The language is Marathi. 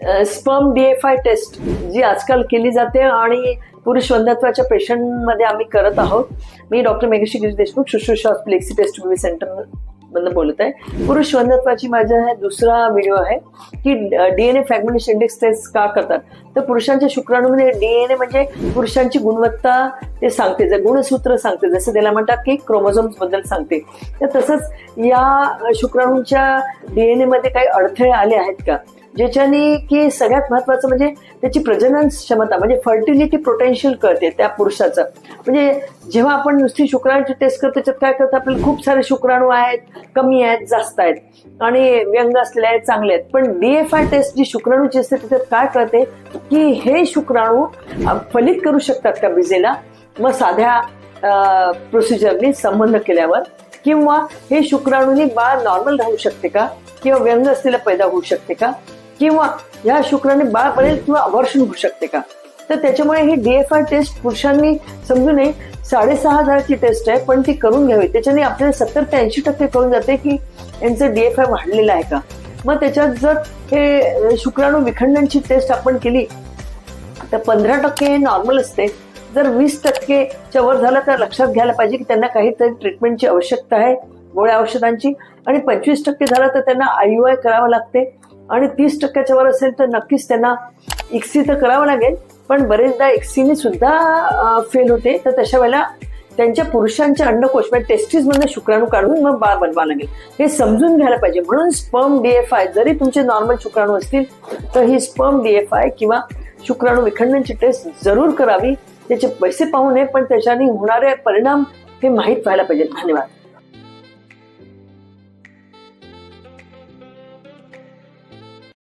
स्पर्म डीएफआय टेस्ट जी आजकाल केली जाते आणि पुरुष वंधत्वाच्या पेशंटमध्ये आम्ही करत आहोत. मी doctor Meghashree Girish Deshmukh Shushrusha flexi test baby centre मधनं बोलत आहे. पुरुष वंधत्वाची माझा हा दुसरा व्हिडिओ आहे की डीएनए फ्रॅगमेंटेशन इंडेक्स टेस्ट का करतात? तर पुरुषांच्या शुक्राणूमध्ये डीएनए म्हणजे पुरुषांची गुणवत्ता ते सांगते. जर गुणसूत्र सांगते जसं त्याला म्हणतात की क्रोमोझोम्सबद्दल सांगते. तर तसंच या शुक्राणूंच्या डीएनए मध्ये काही अडथळे आले आहेत का? ज्याच्याने की सगळ्यात महत्वाचं म्हणजे त्याची प्रजनन क्षमता म्हणजे फर्टिलिटी पोटेन्शियल कळते त्या पुरुषाचं. म्हणजे जेव्हा आपण नुसती शुक्राणूची टेस्ट करतो त्याच्यात काय करतो आपल्याला खूप सारे शुक्राणू आहेत कमी आहेत जास्त आहेत. आणि व्यंग असलेले आहेत चांगले आहेत. पण बी एफ आय टेस्ट जी शुक्राणूची असते त्याच्यात काय कळते की हे शुक्राणू फलित करू शकतात का बीजेला मग साध्या प्रोसिजरनी संबंध केल्यावर. किंवा हे शुक्राणूंनी बाळ नॉर्मल राहू शकते का? किंवा व्यंग असलेला पैदा होऊ शकते का? किंवा या शुक्राने बाळ पडेल किंवा अवर्षण होऊ शकते का? तर त्याच्यामुळे ही डीएफआय टेस्ट पुरुषांनी समजू नये. साडेसहा हजाराची टेस्ट आहे पण ती करून घ्यावी. त्याच्याने आपल्याला सत्तर ते ऐंशी टक्के करून जाते की यांचं डीएफआय वाढलेलं आहे का? मग त्याच्यात जर हे शुक्राणू विखंडनची टेस्ट आपण केली तर पंधरा टक्के हे नॉर्मल असते. जर वीस टक्केच्या वर झालं तर लक्षात घ्यायला पाहिजे की त्यांना काहीतरी ट्रीटमेंटची आवश्यकता आहे गोळ्या औषधांची. आणि पंचवीस टक्के झालं तर त्यांना आय करावं लागते. आणि तीस टक्क्याच्या वर असेल तर नक्कीच त्यांना इक्सी तर करावं लागेल. पण बरेचदा एक्सीने सुद्धा फेल होते. तर तशा वेळेला त्यांच्या पुरुषांच्या अंडकोश म्हणजे टेस्टीज मधून शुक्राणू काढून मग बाळ बनवावं लागेल. हे समजून घ्यायला पाहिजे. म्हणून स्पर्म डीएफआय जरी तुमचे नॉर्मल शुक्राणू असतील तर ही स्पर्म डीएफआय किंवा शुक्राणू विखंडनची टेस्ट जरूर करावी. त्याचे पैसे पाहू नये पण त्याच्याने होणारे परिणाम हे माहीत व्हायला पाहिजे धन्यवाद.